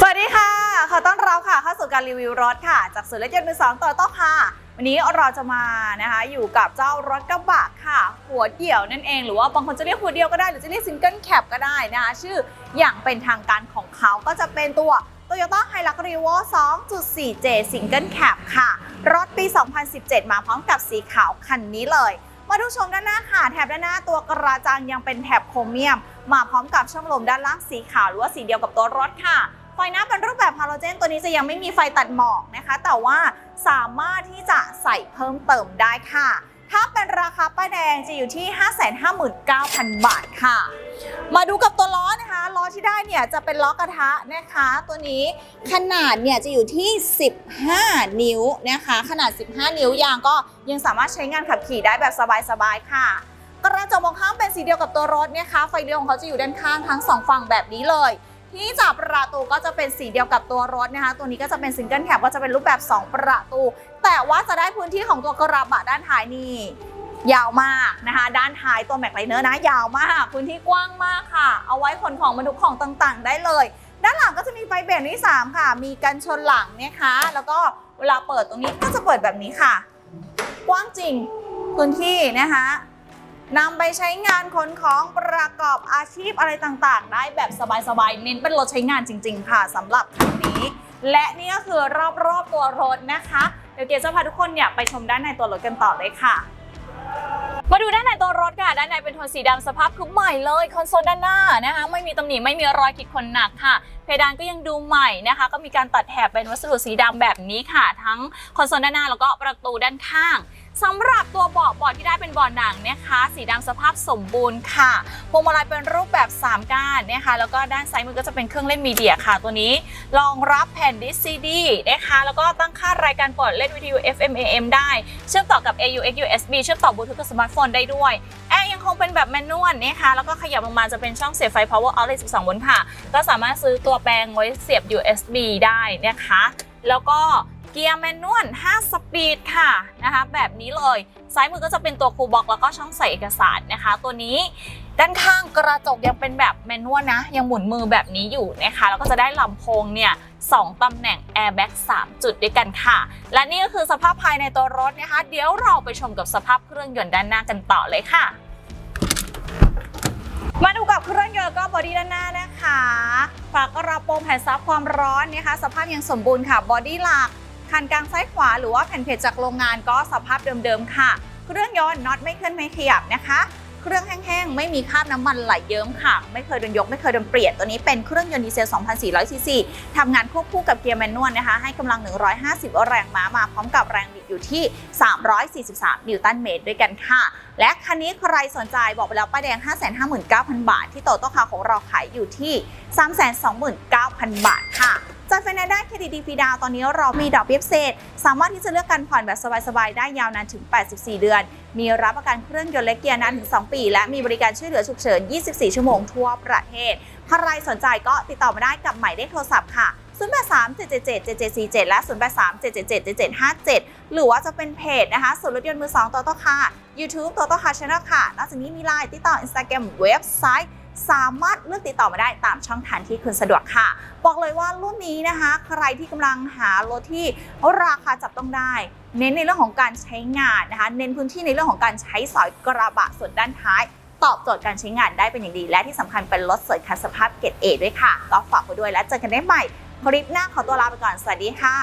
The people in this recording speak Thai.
สวัสดีค่ะ ขอต้อนรับค่ะเข้าสู่การรีวิวรถค่ะ จากศูนย์รถยนต์มือสองต่อต้อค่ะ วันนี้เราจะมานะคะอยู่กับเจ้ารถกระบะค่ะ หัวเดี่ยวนั่นเอง หรือว่าบางคนจะเรียกหัวเดียวก็ได้หรือจะเรียกซิงเกิลแคปก็ได้นะคะชื่ออย่างเป็นทางการของเขาก็จะเป็นตัว Toyota Hilux Revo 2.4J Single Cab ค่ะ รถปี 2017 มาพร้อมกับสีขาวคันนี้เลย มาดูชมด้านหน้าค่ะ แถบด้านหน้าตัวกระจังยังเป็นแถบโครเมียม มาพร้อมกับช่องลมด้านล่างสีขาวหรือว่าสีเดียวกับตัวรถค่ะ ไฟหน้าเป็นรูปแบบฮาโลเจน ตัวนี้จะยังไม่มีไฟตัดหมอกนะคะ แต่ว่าสามารถที่จะใส่เพิ่มเติมได้ค่ะ ถ้าเป็นราคาป้ายแดงจะอยู่ที่ 559,000 บาทค่ะ มาดูกับตัวล้อนะคะ ล้อที่ได้เนี่ยจะเป็นล้อกระทะนะคะ ตัวนี้ขนาดเนี่ยจะอยู่ที่ 15 นิ้วนะคะ ขนาด 15 นิ้วยางก็ยังสามารถใช้งานขับขี่ได้แบบสบายๆค่ะกระจกมองข้างเป็นสีเดียวกับตัวรถนะคะ ไฟเลี้ยวของเขาจะอยู่ด้านข้างทั้งสองฝั่งแบบนี้เลย ที่จับประตูก็จะเป็นสีเดียวกับตัวรถนะคะ ตัวนี้ก็จะเป็นซิงเกิลแคปก็จะเป็นรูปแบบ 2 ประตู แต่ว่าจะได้พื้นที่ของตัวกระบะด้านท้ายนี่ยาวมากนะคะ ด้านท้ายตัวแม็กไลเนอร์นะ ยาวมาก พื้นที่กว้างมากค่ะ เอาไว้ขนของบรรทุกของต่างๆ ได้เลย ด้านหลังก็จะมีไฟเบรกที่3ค่ะ มีกันชนหลังนะคะ แล้วก็เวลาเปิดตรงนี้ก็จะเปิดแบบนี้ค่ะ กว้างจริงพื้นที่นะคะ นำไปใช้งานขนของประกอบอาชีพอะไรต่างๆ ได้แบบสบายๆ เน้นเป็นรถใช้งานจริง ๆ ค่ะสำหรับคันนี้ และนี่ก็คือรอบๆตัวรถนะคะ เดี๋ยวเกศจะพาทุกคนเนี่ยไปชมด้านในตัวรถกันต่อเลยค่ะ มาดูด้านในตัวรถค่ะ ด้านในเป็นโทนสีดำสภาพคือใหม่เลย คอนโซลด้านหน้านะคะ ไม่มีตำหนิไม่มีรอยขีดข่วนหนักค่ะ เพดานก็ยังดูใหม่นะคะ ก็มีการตัดแถบเป็นวัสดุสีดำแบบนี้ค่ะ ทั้งคอนโซลด้านหน้าแล้วก็ประตูด้านข้างสำหรับตัวเบาะเบาะที่ได้เป็นเบาะหนังนะคะ สีดำสภาพสมบูรณ์ค่ะพวงมาลัยเป็นรูปแบบ 3 ก้านนะคะ แล้วก็ด้านซ้ายมือก็จะเป็นเครื่องเล่นมีเดียค่ะ ตัวนี้รองรับแผ่นดิสซีดีนะคะ แล้วก็ตั้งค่ารายการเปิดเล่นวิทยุ FM AM ได้ เชื่อมต่อกับ AUX USB เชื่อมต่อบลูทูธกับสมาร์ทนได้ด้วยแอร์ยังคงเป็นแบบแมนนวลนะคะแล้วก็ขยับลงมาจะเป็นช่องเสียบไฟ power outlet 12 โวลต์ค่ะ ก็สามารถซื้อตัวแปลงไว้เสียบ USB ได้นะคะ แล้วก็ เกียร์แมนนวล 5 สปีดค่ะนะคะ แบบนี้เลย ซ้ายมือก็จะเป็นตัวคูลบ็อกแล้วก็ช่องใส่เอกสารนะคะ ตัวนี้ด้านข้างกระจกยังเป็นแบบแมนนวลนะ ยังหมุนมือแบบนี้อยู่นะคะ แล้วก็จะได้ลำโพงเนี่ยสองตำแหน่ง airbag 3 จุดด้วยกันค่ะ และนี่ก็คือสภาพภายในตัวรถนะคะ เดี๋ยวเราไปชมกับสภาพเครื่องยนต์ด้านหน้ากันต่อเลยค่ะ มาดูกับเครื่องยนต์ก็บอดี้ด้านหน้านะคะ ฝากกระโปรงแผ่นซับความร้อนนะคะ สภาพยังสมบูรณ์ค่ะบอดี้หลัก คันกลางซ้ายขวาหรือว่าแผ่นเพจจากโรงงานก็สภาพเดิมๆค่ะ เครื่องยนต์น็อตไม่เคลื่อนไม่ขยับนะคะ เครื่องแห้งๆ ไม่มีคราบน้ำมันไหลเยิ้มค่ะ ไม่เคยโดนยกไม่เคยโดนเปลี่ยน ตัวนี้เป็นเครื่องยนต์ดีเซล 2,400 ซีซีทำงานควบคู่กับเกียร์แมนนวลนะคะ ให้กำลัง 150 แรงม้ามาพร้อมกับแรงบิดอยู่ที่ 343 นิวตันเมตรด้วยกันค่ะ และคันนี้ใครสนใจบอกไปแล้วป้ายแดง 559,000 บาท ที่โตโต้คาของเราขายอยู่ที่ 329,000 บาทค่ะ จัดไฟแนนซ์ได้เครดิตดีฟรีดาวตอนนี้เรามีดอกเบี้ยพิเศษ สามารถที่จะเลือกการผ่อนแบบสบายๆ ได้ยาวนานถึง 84 เดือน มีรับประกันเครื่องยนต์และเกียร์นานถึง 2 ปี และมีบริการช่วยเหลือฉุกเฉิน 24 ชั่วโมงทั่วประเทศใครสนใจก็ติดต่อมาได้กับหมายเลขโทรศัพท์ค่ะ 083 777 7747 และ 083 777 7757 หรือว่าจะเป็นเพจนะคะศูนรถยนต์มือ2โตโต้คาร์ YouTube โตโต้คาร์ช anel ค่ะนอกจากนี้มีไลน์ติดต่อ Instagram เว็บไซต์ สามารถเลือกติดต่อมาได้ตามช่องทางที่คุณสะดวกค่ะ บอกเลยว่ารุ่นนี้นะคะ ใครที่กำลังหารถที่ราคาจับต้องได้ เน้นในเรื่องของการใช้งานนะคะ เน้นพื้นที่ในเรื่องของการใช้สอยกระบะส่วนด้านท้าย ตอบโจทย์การใช้งานได้เป็นอย่างดี และที่สำคัญเป็นรถสวยคันสภาพเกรดเอด้วยค่ะ ก็ฝากไว้ด้วยและเจอกันได้ใหม่คลิปหน้าขอตัวลาไปก่อนสวัสดีค่ะ